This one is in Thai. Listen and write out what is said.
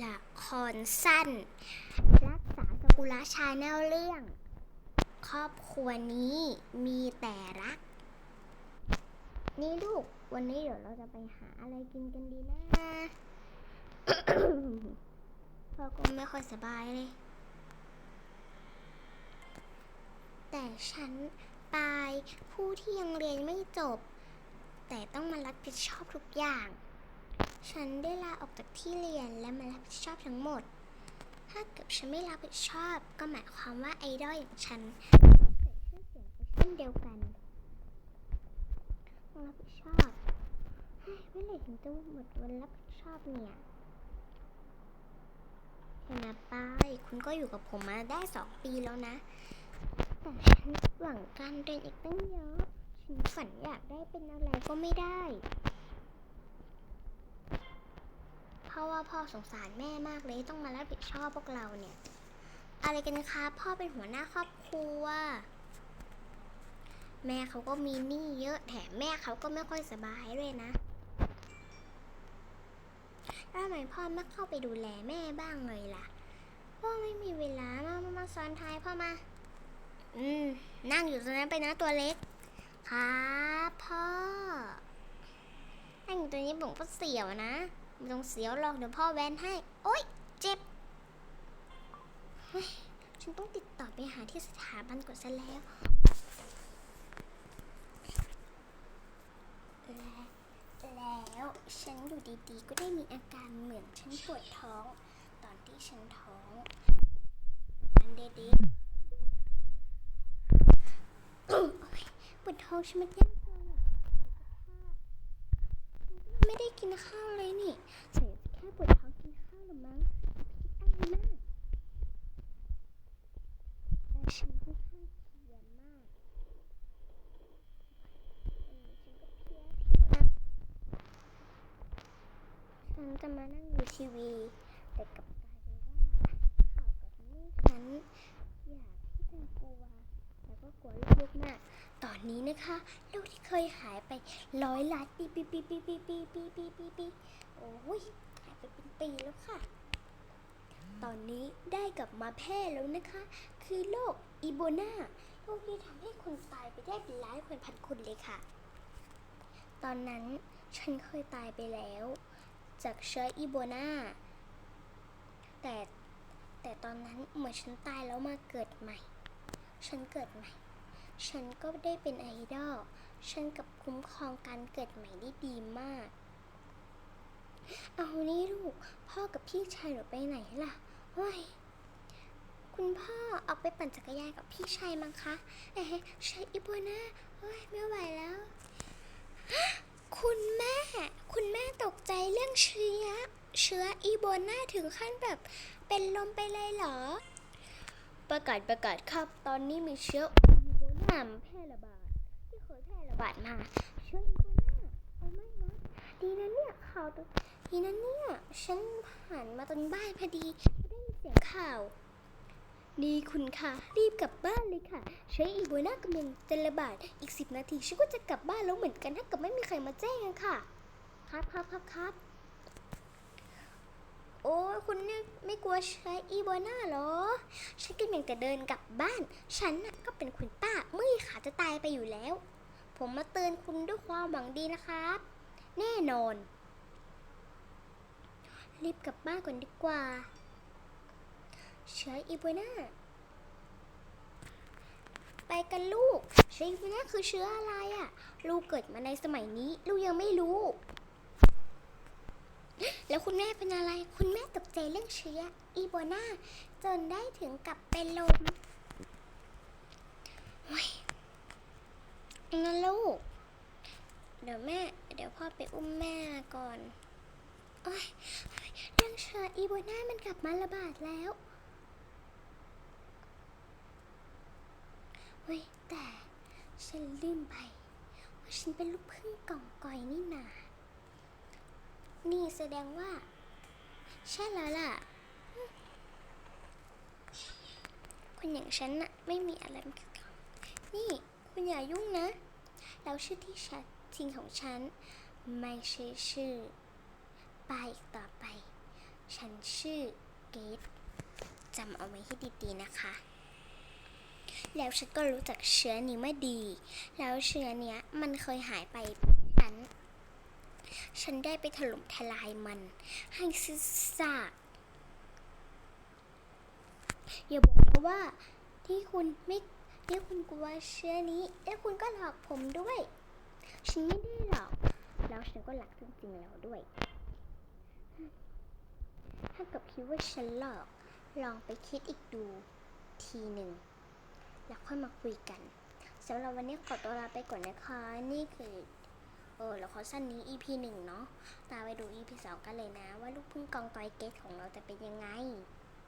ละครสั้น รักษาสกุลชาแนลเรื่อง ครอบครัวนี้มีแต่รัก นี่ลูก วันนี้เดี๋ยวเราจะไปหาอะไรกินกันดีนะพ่อก็ไม่ค่อยสบายเลย แต่ฉันปายผู้ที่ยังเรียนไม่จบ แต่ต้องมารับผิดชอบทุกอย่าง ฉันได้ลาออกจากที่เรียนและมารับผิดชอบทั้งหมด ถ้าเกิดฉันไม่รับผิดชอบ ก็หมายความว่าไอดอลอย่างฉันเสียชื่อเสียงไปเช่นเดียวกันรับผิดชอบเมื่อไหร่ถึงจะหมดวันรับผิดชอบเนี่ยเห็นไหป้ายคุณก็อยู่กับผมมาได้สองปีแล้วนะ แต่ฉันหวังการเรียนอีกตั้งเยอะ ฉันฝันอยากได้เป็นอะไรก็ไม่ได้ เพราะว่าพ่อสงสารแม่มากเลยต้องมารับผิดชอบพวกเราเนี่ย อะไรกันคะพ่อเป็นหัวหน้าครอบครัว แม่เขาก็มีหนี้เยอะแถมแม่เขาก็ไม่ค่อยสบายด้วยนะแล้วทำไมพ่อไม่เข้าไปดูแลแม่บ้างเลยล่ะพ่อไม่มีเวลามามามาซ้อนท้ายพ่อมา อืม นั่งอยู่ตรงนั้นไปนะตัวเล็ก ครับพ่อ นั่งอยู่ตรงนี้ผมก็เสียวนะ ไม่ต้องเสียวหรอกเดี๋ยวพ่อแวนให้ โอ๊ย เจ็บ ฉันต้องติดต่อไปหาที่สถาบันก่อนซะแล้วแล,แล้วฉันอยู่ดีๆ ก็ได้มีอาการเหมือนฉันปวดท้อง ตอนที่ฉันท้องมันเด็กๆปวดท้องฉันมันยังอะไม่ได้กินข้าวเลยนี่เสียแค่ปวดท้องกินข้าวหรือมั้งคิดอะไรมากแต่ฉันค่อนข้างเพลียมากเออฉันก็เพลียเพลีย ฉันจะมานั่งดูทีวี แต่กลับกลายเป็นว่าข่าวกับนี่ฉันอยากที่จะกลัวแล้วก็กลัวลูกมาก ตอนนี้นะคะลูกที่เคยหายไปร้อยล้านปีปีปีปีปีปีปีปีปีปีโอ้ยหายไปเป็นปีแล้วค่ะ ตอนนี้ได้กลับมาแพร่แล้วนะคะ คือโรคอีโบนาโรคที่ทำให้คนตายไปได้เป็นล้านคนพันคนเลยค่ะ ตอนนั้นฉันเคยตายไปแล้ว จากเชื้ออีโบนาแต่แต่ตอนนั้นเหมือนฉันตายแล้วมาเกิดใหม่ ฉันเกิดใหม่ ฉันก็ได้เป็นไอดอล ฉันกับคุ้มครองการเกิดใหม่ได้ดีมาก เอานี่ลูก พ่อกับพี่ชายหนูไปไหนล่ะเฮ้ยคุณพ่อออกไปปั่นจักรยานกับพี่ชายมั้งคะเอ๊ะใช่อีโบนาเฮ้ยไม่ไหวแล้ว คุณแม่ คุณแม่ตกใจเรื่องเชื้อ เชื้ออีโบนาถึงขั้นแบบ เป็นลมไปเลยเหรอ ประกาศประกาศครับ ตอนนี้มีเชื้ออีโบนาแพร่ระบาด ที่เคยแพร่ระบาดมา เชื้ออีโบนาเอาไม่นะ ดีนะเนี่ยข่าวดีนะเนี่ย ฉันผ่านมาตรงบ้านพอดีได้ยินเสียงข่าว นี่คุณค่ะรีบกลับบ้านเลยค่ะเชื้ออีโบนากำลังจะระบาดอีกสิบนาทีฉันก็จะกลับบ้านแล้วเหมือนกันถ้าเกิดไม่มีใครมาแจ้งอะค่ะ ครับครับครับครับโอ้คุณเนี่ยไม่กลัวเชื้ออีโบนาเหรอ ฉันกำลังจะเดินกลับบ้าน ฉันน่ะก็เป็นคุณป้าเมื่อยขาจะตายไปอยู่แล้ว ผมมาเตือนคุณด้วยความหวังดีนะครับ แน่นอน รีบกลับบ้านก่อนดีกว่า เชื้ออีโบนาไปกันลูกเชื้ออีโบนาคือเชื้ออะไรอะ่ะ ลูกเกิดมาในสมัยนี้ ลูกยังไม่รู้ แล้วคุณแม่เป็นอะไร คุณแม่ตกใจเรื่องเชื้ออีโบนาจนได้ถึงกับเป็นลมโอ้ยงั้นลูก เดี๋ยวแม่ เดี๋ยวพ่อไปอุ้มแม่ก่อน โอ้ยเรื่องเชื้ออีโบนามันกลับมาระบาดแล้ว เฮ้ยแต่ฉันลืมไปว่าฉันเป็นลูกพึ่งกล่องก่อยนี่นา นี่แสดงว่า ใช่แล้วล่ะ คนอย่างฉันน่ะไม่มีอะไรมาเกี่ยวข้องนี่คุณอย่ายุ่งนะ แล้วชื่อที่ชัดจริงของฉัน ไม่ใช่ชื่อปายอีกต่อไป ฉันชื่อเกตจำเอาไว้ให้ดีๆนะคะ แล้วฉันก็รู้จักเชื้อนี้มาดี แล้วเชื้อเนี้ยมันเคยหายไปฉันฉันได้ไปถล่มทลายมัน ให้ซิซากอย่าบอกนะว่าที่คุณไม่ที่คุณกลัวเชื้อนี้แล้วคุณก็หลอกผมด้วย ฉันไม่ได้หรอก แล้วฉันก็หลักจริงๆแล้วด้วย ถ้ากับคิดว่าฉันหลอก ลองไปคิดอีกดูทีหนึ่ง แล้วค่อยมาคุยกันสำหรับวันนี้ขอตัวลาไปก่อนนะคะ นี่คือเออละครสั้นนี้ EP หนึ่งเนาะตามไปดู EP สองกันเลยนะ ว่าลูกพึ่งกองตอยเกตของเราจะเป็นยังไง